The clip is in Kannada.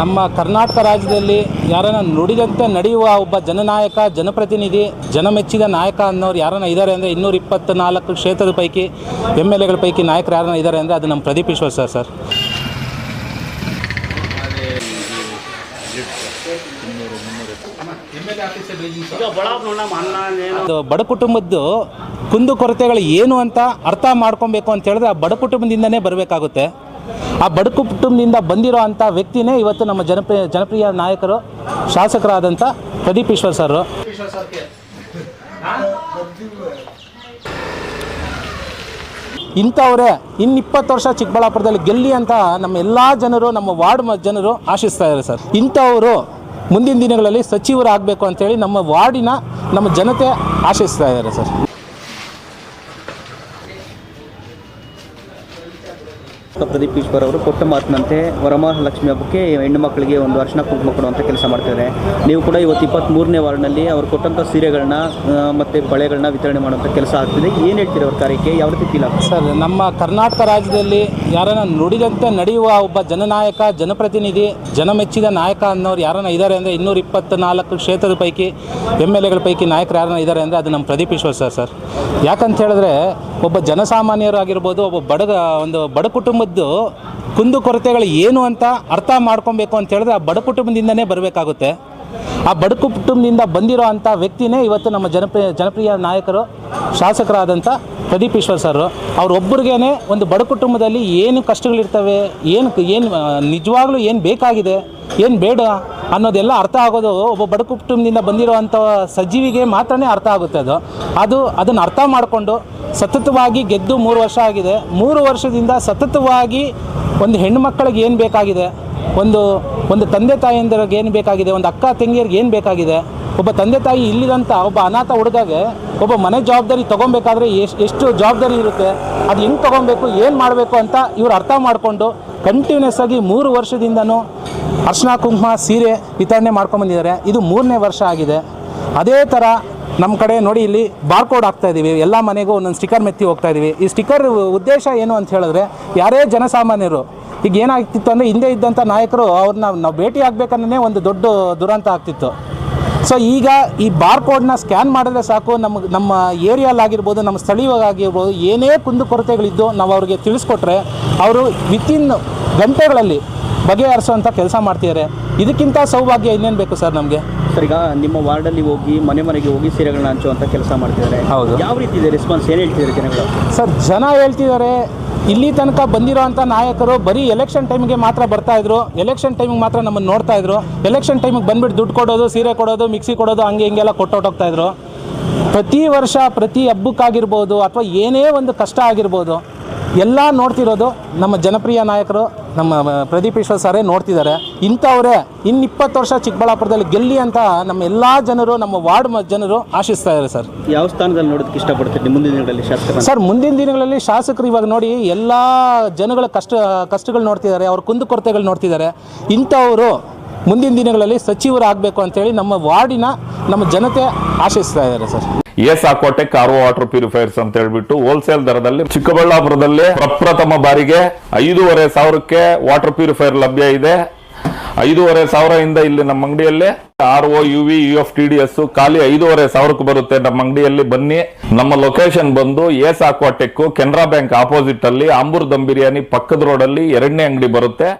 ನಮ್ಮ ಕರ್ನಾಟಕ ರಾಜ್ಯದಲ್ಲಿ ಯಾರನ್ನ ನುಡಿದಂತೆ ನಡೆಯುವ ಒಬ್ಬ ಜನನಾಯಕ, ಜನಪ್ರತಿನಿಧಿ, ಜನಮೆಚ್ಚಿದ ನಾಯಕ ಅನ್ನೋರು ಯಾರನ್ನ ಇದ್ದಾರೆ ಅಂದರೆ ಇನ್ನೂರ ಇಪ್ಪತ್ತ್ನಾಲ್ಕು ಕ್ಷೇತ್ರದ ಪೈಕಿ ಎಂ ಎಲ್ ಎಗಳ ಪೈಕಿ ನಾಯಕರು ಯಾರನ್ನ ಇದ್ದಾರೆ ಅಂದರೆ ಅದು ನಮ್ಮ ಪ್ರದೀಪ್ ಈಶ್ವರ್ ಸರ್ ಸರ್. ಅದು ಬಡ ಕುಟುಂಬದ್ದು ಕುಂದು ಕೊರತೆಗಳು ಏನು ಅಂತ ಅರ್ಥ ಮಾಡ್ಕೊಬೇಕು ಅಂತ ಹೇಳಿದ್ರೆ ಆ ಬಡ ಕುಟುಂಬದಿಂದನೇ ಬರಬೇಕಾಗುತ್ತೆ. ಆ ಬಡಕು ಕುಟುಂಬದಿಂದ ಬಂದಿರೋ ಅಂಥ ವ್ಯಕ್ತಿನೇ ಇವತ್ತು ನಮ್ಮ ಜನಪ್ರಿಯ ಜನಪ್ರಿಯ ನಾಯಕರು, ಶಾಸಕರಾದಂಥ ಪ್ರದೀಪ್ ಈಶ್ವರ್ ಸರ್ ಇಂಥವರೇ ಇನ್ನು ಇಪ್ಪತ್ತು ವರ್ಷ ಚಿಕ್ಕಬಳ್ಳಾಪುರದಲ್ಲಿ ಗೆಲ್ಲಿ ಅಂತ ನಮ್ಮ ಎಲ್ಲ ಜನರು, ನಮ್ಮ ವಾರ್ಡ್ ಜನರು ಆಶಿಸ್ತಾ ಇದ್ದಾರೆ ಸರ್. ಇಂಥವರು ಮುಂದಿನ ದಿನಗಳಲ್ಲಿ ಸಚಿವರಾಗಬೇಕು ಅಂತೇಳಿ ನಮ್ಮ ವಾರ್ಡಿನ ನಮ್ಮ ಜನತೆ ಆಶಿಸ್ತಾ ಇದ್ದಾರೆ ಸರ್. ಪ್ರದೀಪ್ ಈಶ್ವರ್ ಅವರು ಕೊಟ್ಟ ಮಾತಿನಂತೆ ವರಮಹಾಲಕ್ಷ್ಮಿ ಹಬ್ಬಕ್ಕೆ ಹೆಣ್ಣು ಮಕ್ಕಳಿಗೆ ಒಂದು ಅರ್ಶನ ಕುಂಕುಮ ಕೊಡುವಂಥ ಕೆಲಸ ಮಾಡ್ತಿದ್ದಾರೆ. ನೀವು ಕೂಡ ಇವತ್ತು ಇಪ್ಪತ್ತ್ಮೂರನೇ ವಾರ್ಡ್ನಲ್ಲಿ ಅವರು ಕೊಟ್ಟಂಥ ಸೀರೆಗಳನ್ನ ಮತ್ತು ಬಳೆಗಳನ್ನ ವಿತರಣೆ ಮಾಡುವಂಥ ಕೆಲಸ ಆಗ್ತಿದೆ. ಏನು ಹೇಳ್ತೀರಿ ಅವ್ರ ಕಾರ್ಯಕ್ಕೆ? ಯಾವ ರೀತಿ ಫೀಲ್ ಆಗ್ತದೆ? ಸರ್, ನಮ್ಮ ಕರ್ನಾಟಕ ರಾಜ್ಯದಲ್ಲಿ ಯಾರನ್ನ ನುಡಿದಂತೆ ನಡೆಯುವ ಒಬ್ಬ ಜನನಾಯಕ, ಜನಪ್ರತಿನಿಧಿ, ಜನಮೆಚ್ಚಿದ ನಾಯಕ ಅನ್ನೋರು ಯಾರನ್ನ ಇದ್ದಾರೆ ಅಂದರೆ ಇನ್ನೂರ ಇಪ್ಪತ್ತ್ನಾಲ್ಕು ಕ್ಷೇತ್ರದ ಪೈಕಿ ಎಂ ಎಲ್ ಎಗಳ ಪೈಕಿ ನಾಯಕರು ಯಾರನ್ನ ಇದ್ದಾರೆ ಅಂದರೆ ಅದು ನಮ್ಮ ಪ್ರದೀಪ್ ಈಶ್ವರ್ ಸರ್ ಸರ್. ಯಾಕಂತ ಹೇಳಿದ್ರೆ ಒಬ್ಬ ಜನಸಾಮಾನ್ಯರಾಗಿರ್ಬೋದು, ಒಬ್ಬ ಬಡಗ, ಒಂದು ಬಡ ಕುಟುಂಬದ್ದು ಕುಂದು ಕೊರತೆಗಳು ಏನು ಅಂತ ಅರ್ಥ ಮಾಡ್ಕೊಬೇಕು ಅಂತ ಹೇಳಿದ್ರೆ ಆ ಬಡ ಕುಟುಂಬದಿಂದನೇ ಬರಬೇಕಾಗುತ್ತೆ. ಆ ಬಡ ಕುಟುಂಬದಿಂದ ಬಂದಿರೋ ಅಂಥ ವ್ಯಕ್ತಿನೇ ಇವತ್ತು ನಮ್ಮ ಜನಪ್ರಿಯ ಜನಪ್ರಿಯ ನಾಯಕರು, ಶಾಸಕರಾದಂಥ ಪ್ರದೀಪ್ ಈಶ್ವರ್ ಸರ್ ಅವರೊಬ್ಬರಿಗೇ ಒಂದು ಬಡ ಕುಟುಂಬದಲ್ಲಿ ಏನು ಕಷ್ಟಗಳಿರ್ತವೆ, ಏನು ಏನು, ನಿಜವಾಗ್ಲೂ ಏನು ಬೇಕಾಗಿದೆ, ಏನು ಬೇಡ ಅನ್ನೋದೆಲ್ಲ ಅರ್ಥ ಆಗೋದು. ಒಬ್ಬ ಬಡ ಕುಟುಂಬದಿಂದ ಬಂದಿರುವಂಥ ಸಜೀವಿಗೆ ಮಾತ್ರನೇ ಅರ್ಥ ಆಗುತ್ತೆ ಅದು. ಅದು ಅದನ್ನು ಅರ್ಥ ಮಾಡಿಕೊಂಡು ಸತತವಾಗಿ ಗೆದ್ದು ಮೂರು ವರ್ಷ ಆಗಿದೆ. ಮೂರು ವರ್ಷದಿಂದ ಸತತವಾಗಿ ಒಂದು ಹೆಣ್ಣು ಮಕ್ಕಳಿಗೆ ಏನು ಬೇಕಾಗಿದೆ? ಒಂದು ಒಂದು ತಂದೆ ತಾಯಿಯಂದಿರಿಗೆ ಏನು ಬೇಕಾಗಿದೆ? ಒಂದು ಅಕ್ಕ ತಂಗಿಯರಿಗೆ ಏನು ಬೇಕಾಗಿದೆ? ಒಬ್ಬ ತಂದೆ ತಾಯಿ ಇಲ್ಲಿದಂಥ ಒಬ್ಬ ಅನಾಥ ಹುಡುಗಗೆ ಒಬ್ಬ ಮನೆ ಜವಾಬ್ದಾರಿ ತೊಗೊಬೇಕಾದ್ರೆ ಎಷ್ಟು ಎಷ್ಟು ಜವಾಬ್ದಾರಿ ಇರುತ್ತೆ? ಅದು ಹೆಂಗೆ ತೊಗೊಬೇಕು? ಏನು ಮಾಡಬೇಕು ಅಂತ ಇವರು ಅರ್ಥ ಮಾಡಿಕೊಂಡು ಕಂಟಿನ್ಯೂಸ್ ಆಗಿ ಮೂರು ವರ್ಷದಿಂದನೂ ಅರ್ಶಿನ ಕುಂಕುಮ ಸೀರೆ ವಿತರಣೆ ಮಾಡ್ಕೊಂಬಂದಿದ್ದಾರೆ ಇದು ಮೂರನೇ ವರ್ಷ ಆಗಿದೆ. ಅದೇ ಥರ ನಮ್ಮ ಕಡೆ ನೋಡಿ ಇಲ್ಲಿ ಬಾರ್ಕೋಡ್ ಹಾಕ್ತಾ ಇದ್ದೀವಿ ಎಲ್ಲ ಮನೆಗೂ ಒಂದೊಂದು ಸ್ಟಿಕ್ಕರ್ ಮೆತ್ತಿ ಹೋಗ್ತಾ ಇದ್ದೀವಿ ಈ ಸ್ಟಿಕ್ಕರ್ ಉದ್ದೇಶ ಏನು ಅಂತ ಹೇಳಿದ್ರೆ ಯಾರೇ ಜನಸಾಮಾನ್ಯರು, ಈಗ ಏನಾಗ್ತಿತ್ತು ಅಂದರೆ ಹಿಂದೆ ಇದ್ದಂಥ ನಾಯಕರು ಅವ್ರನ್ನ ನಾವು ಭೇಟಿ ಆಗಬೇಕನ್ನೇ ಒಂದು ದೊಡ್ಡ ದುರಂತ ಆಗ್ತಿತ್ತು. ಸೊ ಈಗ ಈ ಬಾರ್ಕೋಡ್ನ ಸ್ಕ್ಯಾನ್ ಮಾಡಿದ್ರೆ ಸಾಕು. ನಮ್ಮ ನಮ್ಮ ಏರಿಯಲ್ಲಾಗಿರ್ಬೋದು ನಮ್ಮ ಸ್ಥಳೀಯವಾಗಿರ್ಬೋದು ಏನೇ ಕುಂದು ಕೊರತೆಗಳಿದ್ದು ನಾವು ಅವ್ರಿಗೆ ತಿಳಿಸ್ಕೊಟ್ರೆ, ಅವರು ವಿತಿನ್ ಗಂಟೆಗಳಲ್ಲಿ ಬಗೆಹರಿಸುವಂಥ ಕೆಲಸ ಮಾಡ್ತಿದ್ದಾರೆ. ಇದಕ್ಕಿಂತ ಸೌಭಾಗ್ಯ ಇನ್ನೇನು ಬೇಕು ಸರ್ ನಮಗೆ? ಸರ್ ಈಗ ನಿಮ್ಮ ವಾರ್ಡಲ್ಲಿ ಹೋಗಿ ಮನೆ ಮನೆಗೆ ಹೋಗಿ ಸೀರೆಗಳನ್ನ ಹಂಚುವಂಥ ಕೆಲಸ ಮಾಡ್ತಿದ್ದಾರೆ. ಹೌದು. ಯಾವ ರೀತಿ ಇದೆ ರೆಸ್ಪಾನ್ಸ್ ಏನು ಹೇಳ್ತಿದ್ದಾರೆ ಜನಗಳು? ಸರ್ ಜನ ಹೇಳ್ತಿದ್ದಾರೆ ಇಲ್ಲಿ ತನಕ ಬಂದಿರೋಂಥ ನಾಯಕರು ಬರೀ ಎಲೆಕ್ಷನ್ ಟೈಮಿಗೆ ಮಾತ್ರ ಬರ್ತಾ ಇದ್ರು. ಎಲೆಕ್ಷನ್ ಟೈಮಿಗೆ ಮಾತ್ರ ನಮ್ಮನ್ನು ನೋಡ್ತಾ ಇದ್ರು. ಎಲೆಕ್ಷನ್ ಟೈಮಿಗೆ ಬಂದ್ಬಿಟ್ಟು ದುಡ್ಡು ಕೊಡೋದು ಸೀರೆ ಕೊಡೋದು ಮಿಕ್ಸಿ ಕೊಡೋದು ಹಂಗೆ ಹಿಂಗೆಲ್ಲ ಕೊಟ್ಟೊಟ್ಟೋಗ್ತಾ ಇದ್ರು. ಪ್ರತಿ ವರ್ಷ ಪ್ರತಿ ಹಬ್ಬಕ್ಕಾಗಿರ್ಬೋದು ಅಥವಾ ಏನೇ ಒಂದು ಕಷ್ಟ ಆಗಿರ್ಬೋದು ಎಲ್ಲ ನೋಡ್ತಿರೋದು ನಮ್ಮ ಜನಪ್ರಿಯ ನಾಯಕರು ನಮ್ಮ ಪ್ರದೀಪ್ ಈಶ್ವರ್ ಸರೇ ನೋಡ್ತಿದ್ದಾರೆ. ಇಂಥವರೇ ಇನ್ನು ಇಪ್ಪತ್ತು ವರ್ಷ ಚಿಕ್ಕಬಳ್ಳಾಪುರದಲ್ಲಿ ಗೆಲ್ಲಿ ಅಂತ ನಮ್ಮ ಎಲ್ಲ ಜನರು ನಮ್ಮ ವಾರ್ಡ್ ಜನರು ಆಶಿಸ್ತಾ ಇದ್ದಾರೆ ಸರ್. ಯಾವ ಸ್ಥಾನದಲ್ಲಿ ನೋಡೋದಕ್ಕೆ ಇಷ್ಟಪಡ್ತೀರಿ ಮುಂದಿನ ದಿನಗಳಲ್ಲಿ ಶಾಸಕರ ಸರ್ ಮುಂದಿನ ದಿನಗಳಲ್ಲಿ ಶಾಸಕರು ಇವಾಗ ನೋಡಿ ಎಲ್ಲ ಜನಗಳ ಕಷ್ಟ ಕಷ್ಟಗಳು ನೋಡ್ತಿದ್ದಾರೆ ಅವ್ರ ಕುಂದುಕೊರತೆಗಳು ನೋಡ್ತಿದ್ದಾರೆ. ಇಂಥವರು ಮುಂದಿನ ದಿನಗಳಲ್ಲಿ ಸಚಿವರಾಗಬೇಕು ಅಂತೇಳಿ ನಮ್ಮ ವಾರ್ಡಿನ ನಮ್ಮ ಜನತೆ ಆಶಿಸ್ತಾ ಇದ್ದಾರೆ sir. S Aquatech R water purifiers ಅಂತ ಹೇಳ್ಬಿಟ್ಟು ಹೋಲ್ಸೇಲ್ ದರದಲ್ಲಿ ಚಿಕ್ಕಬಳ್ಳಾಪುರದಲ್ಲಿ ಪ್ರಪ್ರಥಮ ಬಾರಿಗೆ ಐದೂವರೆ ಸಾವಿರಕ್ಕೆ ವಾಟರ್ ಪ್ಯೂರಿಫೈರ್ ಲಭ್ಯ ಇದೆ. ಐದೂವರೆ ಸಾವಿರದಿಂದ ಇಲ್ಲಿ ನಮ್ಮ ಅಂಗಡಿಯಲ್ಲಿ R O U V U F T D S ಖಾಲಿ ಐದೂವರೆ ಸಾವಿರಕ್ಕೆ ಬರುತ್ತೆ ನಮ್ಮ ಅಂಗಡಿಯಲ್ಲಿ. ಬನ್ನಿ, ನಮ್ಮ ಲೊಕೇಶನ್ ಬಂದು S Aquatech Canara bank opposite ಅಲ್ಲಿ ಆಂಬೂರ್ ದಮ್ ಬಿರಿಯಾನಿ ಪಕ್ಕದ ರೋಡ್ ಅಲ್ಲಿ ಎರಡನೇ ಅಂಗಡಿ ಬರುತ್ತೆ.